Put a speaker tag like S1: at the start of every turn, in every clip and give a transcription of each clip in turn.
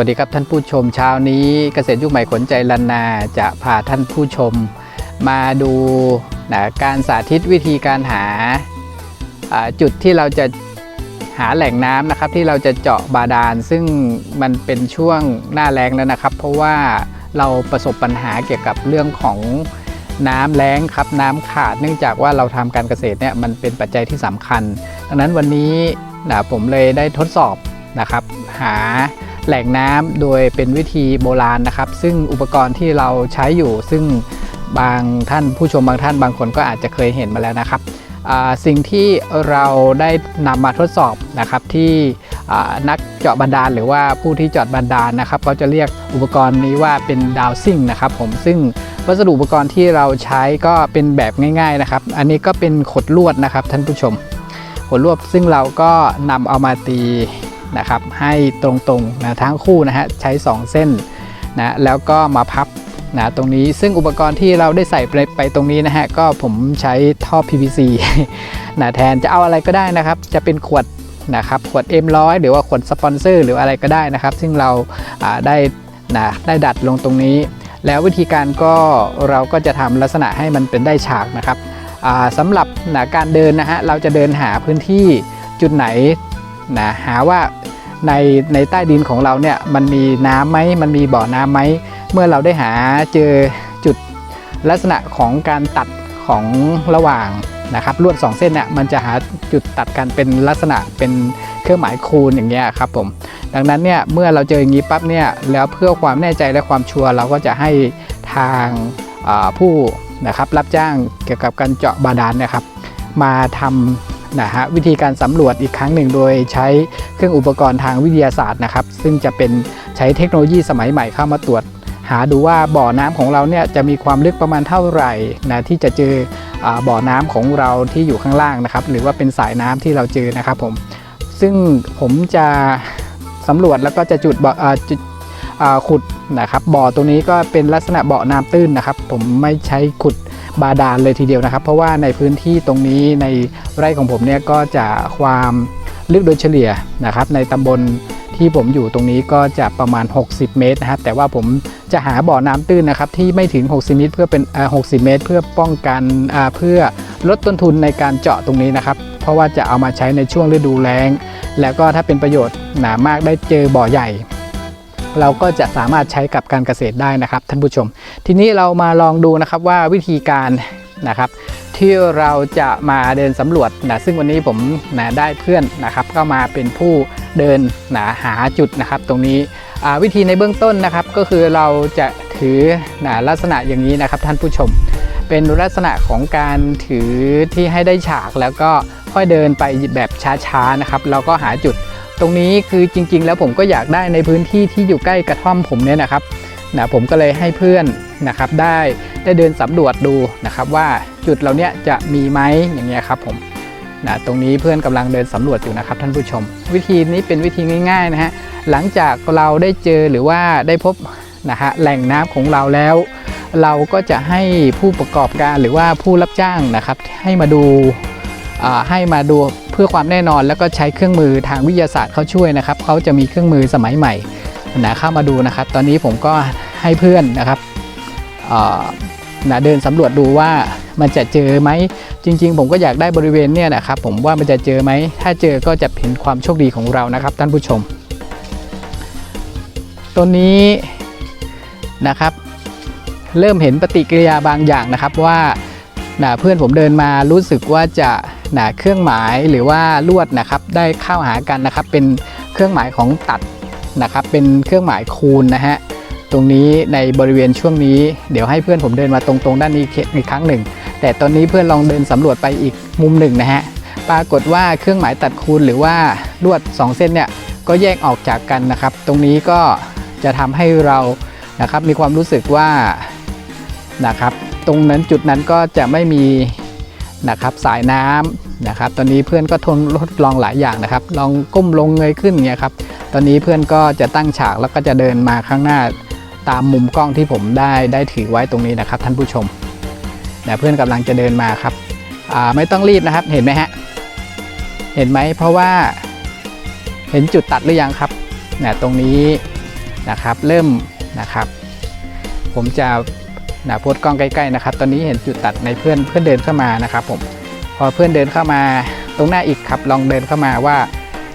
S1: สวัสดีครับท่านผู้ชมเช้านี้เกษตรยุคใหม่ขนใจลันนาจะพาท่านผู้ชม มาดูนะการสาธิตวิธีการหาจุดที่เราจะหาแหล่งน้ำนะครับที่เราจะเจาะบาดาล ซึ่งมันเป็นช่วงหน้าแล้งแล้วนะครับ เพราะว่าเราประสบปัญหาเกี่ยวกับเรื่องของน้ำแล้งครับน้ำขาดเนื่องจากว่าเราทำการเกษตรเนี่ยมันเป็นปัจจัยที่สำคัญ ดังนั้นวันนี้นะผมเลยได้ทดสอบนะครับ หา แหล่งน้ำโดยเป็นวิธีโบราณนะครับ ซึ่งอุปกรณ์ที่เราใช้อยู่ ซึ่งบางท่านผู้ชมบางท่านบางคนก็อาจจะเคยเห็นมาแล้วนะครับสิ่งที่เราได้นำมาทดสอบนะครับที่นักเจาะบาดาลหรือว่าผู้ที่เจาะบาดาลนะครับเขาจะเรียกอุปกรณ์นี้ว่าเป็นดาวซิ่งนะครับผมซึ่งวัสดุอุปกรณ์ที่เราใช้ก็เป็นแบบง่าย ๆนะครับ อันนี้ก็เป็นขดลวดนะครับท่านผู้ชม ขดลวดซึ่งเราก็นำเอามาตี นะครับให้ตรงๆนะทั้งคู่นะฮะใช้ 2 เส้นนะแล้วก็มาพับนะตรงนี้ซึ่งอุปกรณ์ที่เราได้ใส่ไปไปตรงนี้นะฮะก็ผมใช้ท่อ PVC นะแทนจะเอาอะไรก็ได้นะครับ จะเป็นขวดนะครับขวด M100 หรือว่าขวดสปอนเซอร์หรืออะไรก็ได้นะครับ ซึ่งเราได้นะได้ดัดลงตรงนี้ แล้ววิธีการก็เราก็จะทำลักษณะให้มันเป็นได้ฉากนะครับสำหรับนะการเดินนะฮะเราจะเดินหาพื้นที่จุดไหนนะหาว่า ในในใต้ดินของเราเนี่ยมันมีน้ำไหมมันมีบ่อน้ำไหมเมื่อเราได้หาเจอจุดลักษณะของการตัดของระหว่างนะครับลวดสองเส้นเนี่ยมันจะหาจุดตัดกันเป็นลักษณะเป็นเครื่องหมายคูณอย่างเงี้ยครับผมดังนั้นเนี่ยเมื่อเราเจออย่างนี้ปั๊บเนี่ยแล้วเพื่อความแน่ใจและความชัวร์เราก็จะให้ทางผู้นะครับรับจ้างเกี่ยวกับการเจาะบาดาลนะครับ มาทำ นะฮะวิธีการสำรวจอีกครั้งหนึ่งโดยใช้เครื่องอุปกรณ์ทางวิทยาศาสตร์นะครับ ซึ่งจะเป็นใช้เทคโนโลยีสมัยใหม่เข้ามาตรวจ หาดูว่าบ่อน้ำของเราเนี่ยจะมีความลึกประมาณเท่าไหร่นะที่จะเจอบ่อน้ำของเราที่อยู่ข้างล่างนะครับ หรือว่าเป็นสายน้ำที่เราเจอนะครับผมซึ่งผมจะสำรวจแล้วก็จะจุดบ่อจุดขุดนะครับบ่อตรงนี้ก็เป็นลักษณะบ่อน้ำตื้นนะครับ ผมไม่ใช้ขุด บาดาลเลยทีเดียวนะครับ เพราะว่าในพื้นที่ตรงนี้ในไร่ของผมเนี่ยก็จะความลึกโดยเฉลี่ยนะครับ ในตำบลที่ผมอยู่ตรงนี้ก็จะประมาณ 60 เมตรนะครับ แต่ว่าผมจะหาบ่อน้ำตื้นนะครับที่ไม่ถึง 60 เมตร เพื่อเป็น60 เมตร เพื่อป้องกันเพื่อลดต้นทุนในการเจาะตรงนี้นะครับ เพราะว่าจะเอามาใช้ในช่วงฤดูแล้ง แล้วก็ถ้าเป็นประโยชน์หนามากได้เจอบ่อใหญ่ เราก็จะสามารถใช้กับการเกษตรได้นะครับท่านผู้ชม ทีนี้เรามาลองดูนะครับว่าวิธีการนะครับที่เราจะมาเดินสำรวจนะซึ่งวันนี้ผมนะได้เพื่อนนะครับก็มาเป็นผู้เดินนะหาจุดนะครับ ตรงนี้วิธีในเบื้องต้นนะครับ ก็คือเราจะถือนะลักษณะอย่างนี้นะครับท่านผู้ชม เป็นลักษณะของการถือที่ให้ได้ฉากแล้วก็ค่อยเดินไปแบบช้าๆนะครับแล้วก็หาจุด ตรงนี้คือจริง ๆ แล้วผมก็อยากได้ในพื้นที่ที่อยู่ใกล้กระท่อมผมเนี่ยนะครับนะผมก็เลยให้เพื่อนนะครับได้ได้เดินสำรวจดูนะครับ ว่าจุดเราเนี้ยจะมีไหมอย่างเงี้ยครับผมนะตรงนี้เพื่อนกำลังเดินสำรวจอยู่นะครับท่านผู้ชม วิธีนี้เป็นวิธีง่ายๆนะฮะหลังจากเราได้เจอหรือว่าได้พบนะฮะแหล่งน้ำของเราแล้ว เราก็จะให้ผู้ประกอบการหรือว่าผู้รับจ้างนะครับ ให้มาดูให้มาดู พื่อความแน่นอนแล้วก็ใช้เครื่องมือทางวิทยาศาสตร์เขาช่วยนะครับเขาจะมีเครื่องมือสมัยใหม่นะเข้ามาดูนะครับ ตอนนี้ผมก็ให้เพื่อนนะครับอ่านะเดินสำรวจดูว่ามันจะเจอไหมจริง ๆ ผมก็อยากได้บริเวณเนี่ยนะครับผมว่ามันจะเจอไหมถ้าเจอก็จะเป็นความโชคดีของเรานะครับ ท่านผู้ชมตัวนี้นะครับ เริ่มเห็นปฏิกิริยาบางอย่างนะครับว่า นะเพื่อนผมเดินมารู้สึกว่าจะนะเครื่องหมายหรือว่าลวดนะครับ ได้เข้าหากันนะครับ เป็นเครื่องหมายของตัดนะครับ เป็นเครื่องหมายคูณนะฮะตรงนี้ในบริเวณช่วงนี้ เดี๋ยวให้เพื่อนผมเดินมาตรงๆด้านนี้อีกครั้งหนึ่ง แต่ตอนนี้เพื่อนลองเดินสำรวจไปอีกมุมหนึ่งนะฮะปรากฏว่าเครื่องหมายตัดคูณหรือว่าลวด 2 เส้นเนี่ยก็แยกออกจากกันนะครับ ตรงนี้ก็จะทำให้เรานะครับมีความรู้สึกว่านะครับ ตรงนั้นจุดนั้นก็จะไม่มีนะครับสายน้ำนะครับ ตอนนี้เพื่อนก็ทนทดลองหลายอย่างนะครับ ลองก้มลงเงยขึ้นเงี้ยครับ ตอนนี้เพื่อนก็จะตั้งฉากแล้วก็จะเดินมาข้างหน้าตามมุมกล้องที่ผมได้ได้ถือไว้ตรงนี้นะครับ ท่านผู้ชมนะเพื่อนกำลังจะเดินมาครับไม่ต้องรีบนะครับเห็นไหมฮะเห็นไหมเพราะว่าเห็นจุดตัดหรือยังครับนะตรงนี้นะครับเริ่มนะครับ ผมจะ นะโพสกล้องใกล้ๆนะครับ ตอนนี้เห็นจุดตัดในเพื่อนเพื่อนเดินเข้ามานะครับผมพอเพื่อนเดินเข้ามาตรงหน้าอีกครับลองเดินเข้ามาว่า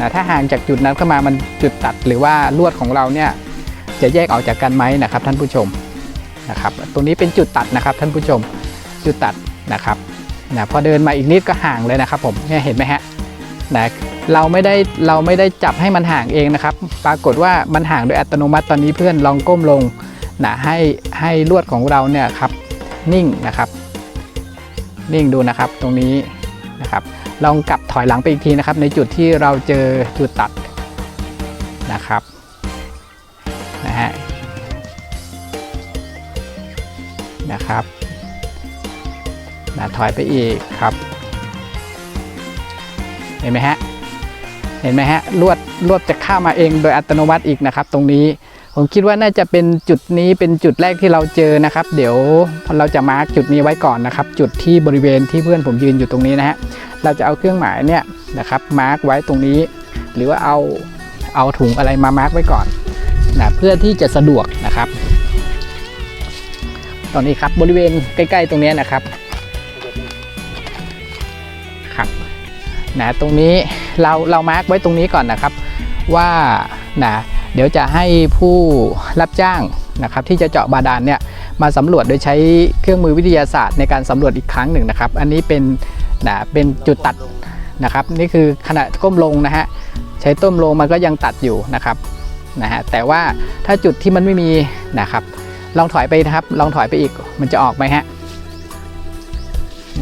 S1: นะถ้าห่างจากจุดนั้นเข้ามามันจุดตัดหรือว่าลวดของเราเนี่ยจะแยกออกจากกันไหมนะครับ ท่านผู้ชมนะครับ ตรงนี้เป็นจุดตัดนะครับ ท่านผู้ชมจุดตัดนะครับนะพอเดินมาอีกนิดก็ห่างเลยนะครับ ผมเนี่ยเห็นไหมฮะนะเราไม่ได้เราไม่ได้จับให้มันห่างเองนะครับ ปรากฏว่ามันห่างโดยอัตโนมัติตอนนี้เพื่อนลองก้มลง นะให้ให้ลวดของเราเนี่ยครับนิ่งนะครับ นิ่งดูนะครับตรงนี้นะครับ ลองกลับถอยหลังไปอีกทีนะครับ ในจุดที่เราเจอจุดตัดนะครับนะฮะนะครับนะถอยไปอีกครับ เห็นไหมฮะเห็นไหมฮะลวดลวดจะเข้ามาเองโดยอัตโนมัติอีกนะครับ ตรงนี้ ผมคิดว่าน่าจะเป็นจุดนี้เป็นจุดแรกที่เราเจอนะครับ เดี๋ยวเราจะมาร์กจุดนี้ไว้ก่อนนะครับ จุดที่บริเวณที่เพื่อนผมยืนอยู่ตรงนี้นะฮะเราจะเอาเครื่องหมายเนี่ยนะครับมาร์กไว้ตรงนี้ หรือว่าเอาเอาถุงอะไรมามาร์กไว้ก่อนนะเพื่อที่จะสะดวกนะครับ ตอนนี้ครับบริเวณใกล้ ๆ ตรงนี้นะครับครับนะตรงนี้เราเรามาร์กไว้ตรงนี้ก่อนนะครับ ว่านะ ดี๋ยวจะให้ผู้รับจ้างนะครับที่จะเจาะบาดาลเนี่ยมาสำรวจโดยใช้เครื่องมือวิทยาศาสตร์ในการสำรวจอีกครั้งหนึ่งนะครับ อันนี้เป็นนะเป็นจุดตัดนะครับ นี่คือขณะก้มลงนะฮะใช้ต้มลงมันก็ยังตัดอยู่นะครับนะฮะแต่ว่าถ้าจุดที่มันไม่มีนะครับ ลองถอยไปนะครับ ลองถอยไปอีกมันจะออกไหมฮะ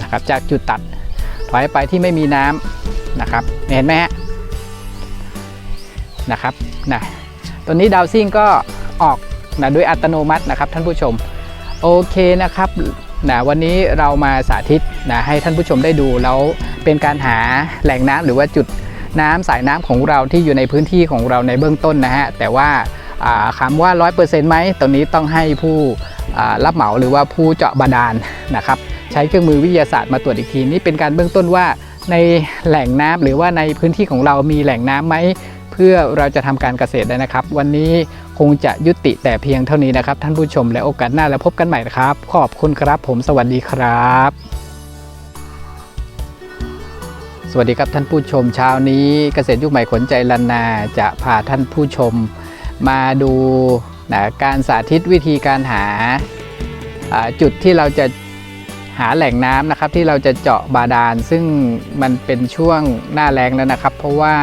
S1: นะครับจากจุดตัดถอยไปที่ไม่มีน้ำนะครับ เห็นไหมฮะนะครับนะ ตัวนี้ดาวซิ่งก็ออกนะด้วยอัตโนมัตินะครับท่านผู้ชม โอเคนะครับนะวันนี้เรามาสาธิตนะให้ท่านผู้ชมได้ดูแล้วเป็นการหาแหล่งน้ำหรือว่าจุดน้ำสายน้ำของเราที่อยู่ในพื้นที่ของเราในเบื้องต้นนะฮะแต่ว่าอ่าว่า 100%ไหมตรงนี้ต้องให้ผู้รับเหมาหรือว่าผู้เจาะบาดาลนะครับใช้เครื่องมือวิทยาศาสตร์มาตรวจอีกที นี่เป็นการเบื้องต้นว่าในแหล่งน้ำหรือว่าในพื้นที่ของเรามีแหล่งน้ำไหม เพื่อเราจะทำการเกษตรได้นะครับ วันนี้คงจะยุติแต่เพียงเท่านี้นะครับ ท่านผู้ชมและโอกาสหน้าแล้วพบกันใหม่นะครับ ขอบคุณครับผมสวัสดีครับสวัสดีครับท่านผู้ชมเช้านี้เกษตรยุคใหม่ขนใจลันนาจะพาท่านผู้ชมมาดูนะการสาธิตวิธีการหาจุดที่เราจะหาแหล่งน้ำนะครับที่เราจะเจาะบาดาล ซึ่งมันเป็นช่วงหน้าแล้งแล้วนะครับ เพราะว่า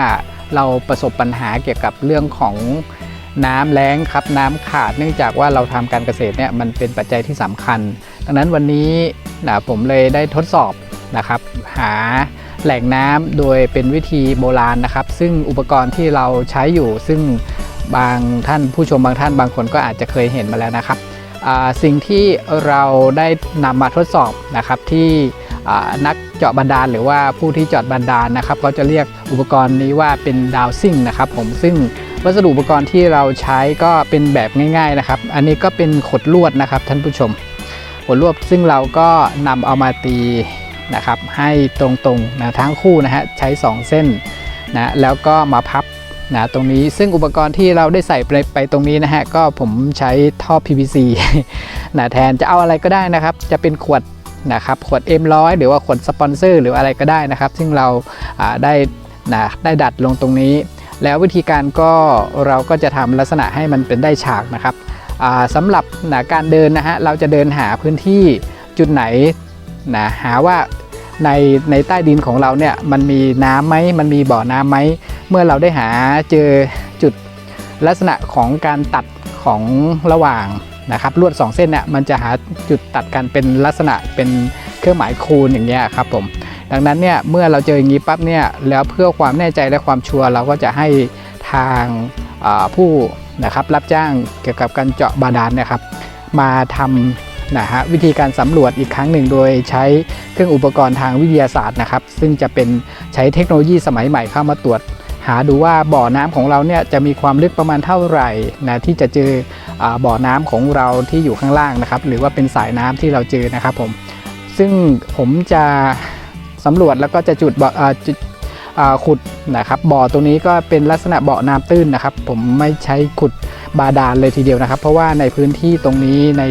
S1: เราประสบปัญหาเกี่ยวกับเรื่องของน้ำแล้งครับน้ำขาดเนื่องจากว่าเราทำการเกษตรเนี่ยมันเป็นปัจจัยที่สำคัญ ดังนั้นวันนี้นะผมเลยได้ทดสอบนะครับ หาแหล่งน้ำโดยเป็นวิธีโบราณนะครับ ซึ่งอุปกรณ์ที่เราใช้อยู่ ซึ่งบางท่านผู้ชมบางท่านบางคนก็อาจจะเคยเห็นมาแล้วนะครับ สิ่งที่เราได้นำมาทดสอบนะครับที่ นักเจาะบันดาลหรือว่าผู้ที่เจาะบันดาลนะครับก็จะเรียกอุปกรณ์นี้ว่าเป็นดาวซิ่งนะครับผมซึ่งวัสดุอุปกรณ์ที่เราใช้ก็เป็นแบบง่าย ๆนะครับ อันนี้ก็เป็นขดลวดนะครับท่านผู้ชม ขดลวดซึ่งเราก็นำเอามาตีนะครับ ให้ตรงๆนะทั้งคู่นะฮะใช้ 2 เส้นนะแล้วก็มาพับนะตรงนี้ซึ่งอุปกรณ์ที่เราได้ใส่ไปไปตรงนี้นะฮะก็ผมใช้ท่อ PVC นะแทนจะเอาอะไรก็ได้นะครับ จะเป็นขวด นะครับขวด M100 หรือว่าขวดสปอนเซอร์หรืออะไรก็ได้นะครับ ซึ่งเราได้นะได้ดัดลงตรงนี้ แล้ววิธีการก็เราก็จะทำลักษณะให้มันเป็นได้ฉากนะครับสำหรับนะการเดินนะฮะเราจะเดินหาพื้นที่จุดไหนนะหาว่าในในใต้ดินของเราเนี่ยมันมีน้ำไหมมันมีบ่อน้ำไหมเมื่อเราได้หาเจอจุดลักษณะของการตัดของระหว่าง นะครับลวด 2 เส้นเนี่ยมันจะหาจุดตัดกันเป็นลักษณะเป็นเครื่องหมายคูณอย่างเงี้ยครับผมดังนั้นเนี่ยเมื่อเราเจออย่างนี้ปั๊บเนี่ยแล้วเพื่อความแน่ใจและความชัวร์เราก็จะให้ทางผู้นะครับรับจ้างเกี่ยวกับการเจาะบาดาลนะครับ มาทำนะฮะวิธีการสำรวจอีกครั้งหนึ่งโดยใช้เครื่องอุปกรณ์ทางวิทยาศาสตร์นะครับ ซึ่งจะเป็นใช้เทคโนโลยีสมัยใหม่เข้ามาตรวจ หาดูว่าบ่อน้ำของเราเนี่ยจะมีความลึกประมาณเท่าไหร่นะที่จะเจออบ่อน้ำของเราที่อยู่ข้างล่างนะครับ หรือว่าเป็นสายน้ำที่เราเจอนะครับผมซึ่งผมจะสำรวจแล้วก็จะจุดบ่ออ่าจุดอ่าขุดนะครับบ่อตรงนี้ก็เป็นลักษณะบ่อน้ำตื้นนะครับ ผมไม่ใช้ขุดบาดาลเลยทีเดียวนะครับ เพราะว่าในพื้นที่ตรงนี้ใน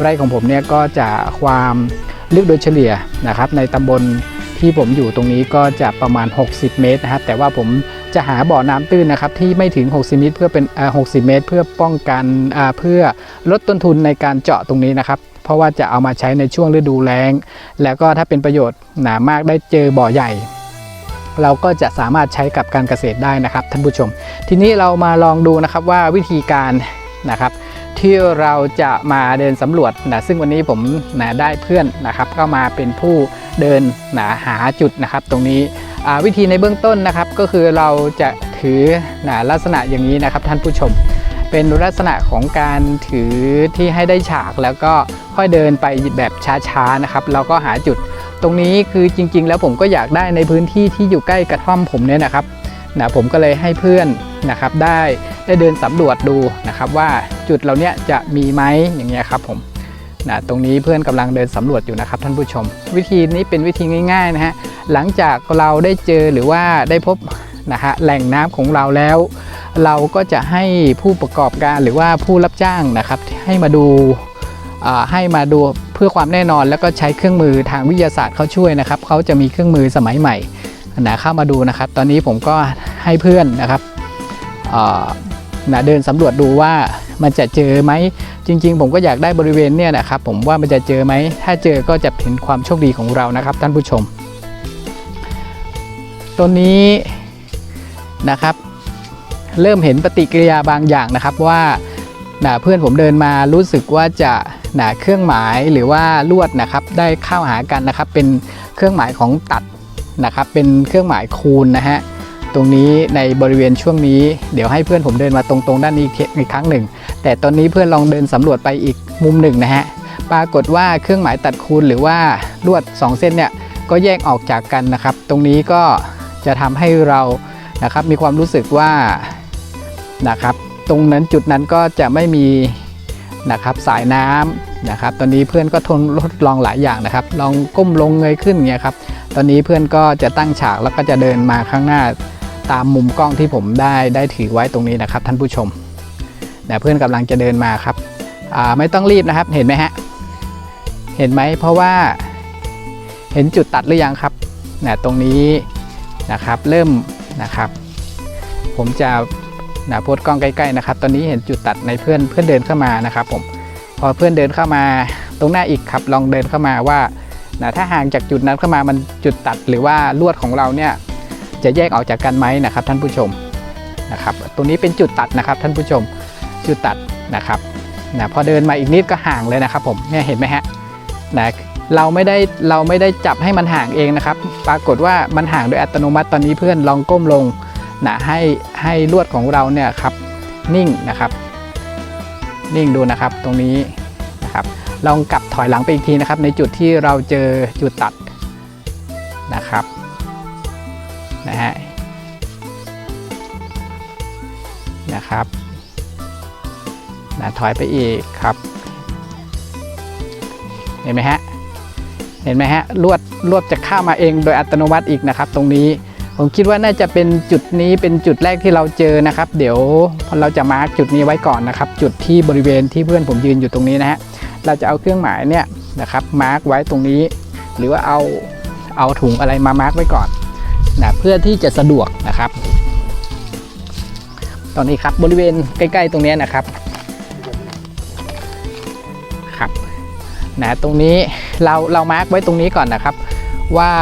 S1: ไร่ของผมเนี่ยก็จะความลึกโดยเฉลี่ยนะครับ ในตำบลที่ผมอยู่ตรงนี้ก็จะประมาณ 60 เมตรนะครับแต่ว่าผม จะหาบ่อน้ำตื้นนะครับที่ไม่ถึง 60 เมตร เพื่อเป็นอ่อ60 เมตร เพื่อป้องกันอ่าเพื่อลดต้นทุนในการเจาะตรงนี้นะครับเพราะว่าจะเอามาใช้ในช่วงฤดูแล้ง แล้วก็ถ้าเป็นประโยชน์หนามากได้เจอบ่อใหญ่ เราก็จะสามารถใช้กับการเกษตรได้นะครับท่านผู้ชม ทีนี้เรามาลองดูนะครับว่าวิธีการนะครับที่เราจะมาเดินสำรวจนะซึ่งวันนี้ผมนะได้เพื่อนนะครับ ก็มาเป็นผู้เดินนะหาจุดนะครับ ตรงนี้ วิธีในเบื้องต้นนะครับ ก็คือเราจะถือนะลักษณะอย่างนี้นะครับท่านผู้ชม เป็นลักษณะของการถือที่ให้ได้ฉากแล้วก็ค่อยเดินไปแบบช้าๆนะครับเราก็หาจุดตรงนี้คือจริง ๆ แล้วผมก็อยากได้ในพื้นที่ที่อยู่ใกล้กระท่อมผมเนี่ยนะครับนะผมก็เลยให้เพื่อนนะครับได้ได้เดินสำรวจดูนะครับว่าจุดเราเนี้ยจะมีไหมอย่างเงี้ยครับผม นะตรงนี้เพื่อนกำลังเดินสำรวจอยู่นะครับท่านผู้ชม วิธีนี้เป็นวิธีง่ายๆนะฮะหลังจากเราได้เจอหรือว่าได้พบนะฮะแหล่งน้ำของเราแล้ว เราก็จะให้ผู้ประกอบการหรือว่าผู้รับจ้างนะครับให้มาดูให้มาดูเพื่อความแน่นอนแล้วก็ใช้เครื่องมือทางวิทยาศาสตร์เขาช่วยนะครับเขาจะมีเครื่องมือสมัยใหม่นะเข้ามาดูนะครับ ตอนนี้ผมก็ให้เพื่อนนะครับนะเดินสำรวจดูว่า มันจะเจอไหมจริง ๆ ผมก็อยากได้บริเวณเนี่ยนะครับผมว่ามันจะเจอไหมถ้าเจอก็จะเป็นความโชคดีของเรานะครับ ท่านผู้ชมตัวนี้นะครับ เริ่มเห็นปฏิกิริยาบางอย่างนะครับว่านะเพื่อนผมเดินมารู้สึกว่าจะนะเครื่องหมายหรือว่าลวดนะครับ ได้เข้าหากันนะครับ เป็นเครื่องหมายของตัดนะครับ เป็นเครื่องหมายคูณนะฮะ รงนี้ในบริเวณช่วงนี้ เดี๋ยวให้เพื่อนผมเดินมาตรงๆ ด้านนี้อีกครั้งหนึ่ง แต่ตอนนี้เพื่อนลองเดินสำรวจไปอีกมุมหนึ่งนะฮะปรากฏว่าเครื่องหมายตัดคูณหรือว่าลวด 2 เส้นเนี่ยก็แยกออกจากกันนะครับ ตรงนี้ก็จะทำให้เรานะครับมีความรู้สึกว่านะครับ ตรงนั้นจุดนั้นก็จะไม่มีนะครับสายน้ำนะครับ ตอนนี้เพื่อนก็ทนทดลองหลายอย่างนะครับ ลองก้มลงเงยขึ้นเงี้ยครับ ตอนนี้เพื่อนก็จะตั้งฉากแล้วก็จะเดินมาข้างหน้า ตามมุมกล้องที่ผมได้ได้ถือไว้ตรงนี้นะครับ ท่านผู้ชมนะเพื่อนกำลังจะเดินมาครับอ่าไม่ต้องรีบนะครับเห็นไหมฮะเห็นไหมเพราะว่าเห็นจุดตัดหรือยังครับนะตรงนี้นะครับเริ่มนะครับ ผมจะนะโพสต์กล้องใกล้ๆนะครับ ตอนนี้เห็นจุดตัดในเพื่อนเพื่อนเดินเข้ามานะครับ ผมพอเพื่อนเดินเข้ามาตรงหน้าอีกครับลองเดินเข้ามาว่านะถ้าห่างจากจุดนั้นเข้ามามันจุดตัดหรือว่าลวดของเราเนี่ย จะแยกออกจากกันไหมนะครับ ท่านผู้ชมนะครับ ตรงนี้เป็นจุดตัดนะครับ ท่านผู้ชมจุดตัดนะครับนะพอเดินมาอีกนิดก็ห่างเลยนะครับ ผมเนี่ยเห็นไหมฮะนะเราไม่ได้เราไม่ได้จับให้มันห่างเองนะครับ ปรากฏว่ามันห่างโดยอัตโนมัติตอนนี้เพื่อนลองก้มลงนะให้ให้ลวดของเราเนี่ยครับนิ่งนะครับ นิ่งดูนะครับตรงนี้นะครับ ลองกลับถอยหลังไปอีกทีนะครับ ในจุดที่เราเจอจุดตัดนะครับ นะฮะนะครับนะถอยไปอีกครับ เห็นไหมฮะเห็นไหมฮะลวดลวดจะเข้ามาเองโดยอัตโนมัติอีกนะครับ ตรงนี้ผมคิดว่าน่าจะเป็นจุดนี้เป็นจุดแรกที่เราเจอนะครับ เดี๋ยวเราจะมาร์กจุดนี้ไว้ก่อนนะครับ จุดที่บริเวณที่เพื่อนผมยืนอยู่ตรงนี้นะฮะเราจะเอาเครื่องหมายเนี่ยนะครับมาร์กไว้ตรงนี้ หรือว่าเอาเอาถุงอะไรมามาร์กไว้ก่อน นะเพื่อที่จะสะดวกนะครับ ตอนนี้ครับบริเวณใกล้ ๆ ตรงนี้นะครับครับนะตรงนี้เราเรามาร์กไว้ตรงนี้ก่อนนะครับ ว่า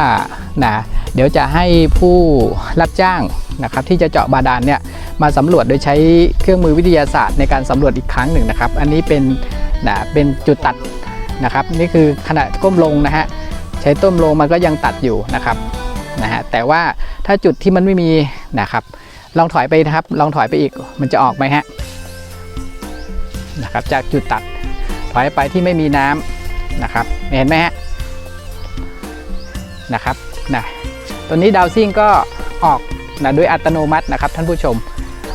S1: นะเดี๋ยวจะให้ผู้รับจ้างนะครับ ที่จะเจาะบาดาลเนี่ยมาสำรวจโดยใช้เครื่องมือวิทยาศาสตร์ในการสำรวจอีกครั้งหนึ่งนะครับ อันนี้เป็นนะเป็นจุดตัดนะครับ นี่คือขณะก้มลงนะฮะใช้ต้มลงมันก็ยังตัดอยู่นะครับ นะฮะแต่ว่าถ้าจุดที่มันไม่มีนะครับ ลองถอยไปนะครับ ลองถอยไปอีกมันจะออกไหมฮะนะครับจากจุดตัดถอยไปที่ไม่มีน้ำนะครับเห็นไหมฮะนะครับนะตัวนี้ดาวซิ่งก็ออกนะด้วยอัตโนมัตินะครับท่านผู้ชม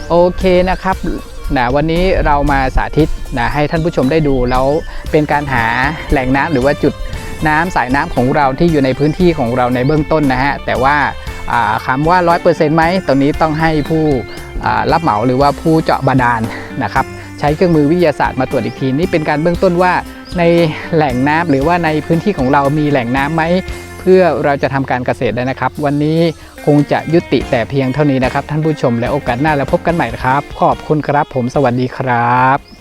S1: โอเคนะครับนะวันนี้เรามาสาธิตนะให้ท่านผู้ชมได้ดูแล้วเป็นการหาแหล่งน้ำหรือว่าจุด น้ำสายน้ำของเราที่อยู่ในพื้นที่ของเราในเบื้องต้นนะฮะแต่ว่าอ่าว่า 100%ไหมตรงนี้ต้องให้ผู้รับเหมาหรือว่าผู้เจาะบาดาลนะครับใช้เครื่องมือวิทยาศาสตร์มาตรวจอีกทีนี่เป็นการเบื้องต้นว่าในแหล่งน้ำหรือว่าในพื้นที่ของเรามีแหล่งน้ำไหมเพื่อเราจะทำการเกษตรได้นะครับ วันนี้คงจะยุติแต่เพียงเท่านี้นะครับ ท่านผู้ชมและโอกาสหน้าแล้วพบกันใหม่นะครับ ขอบคุณครับผมสวัสดีครับ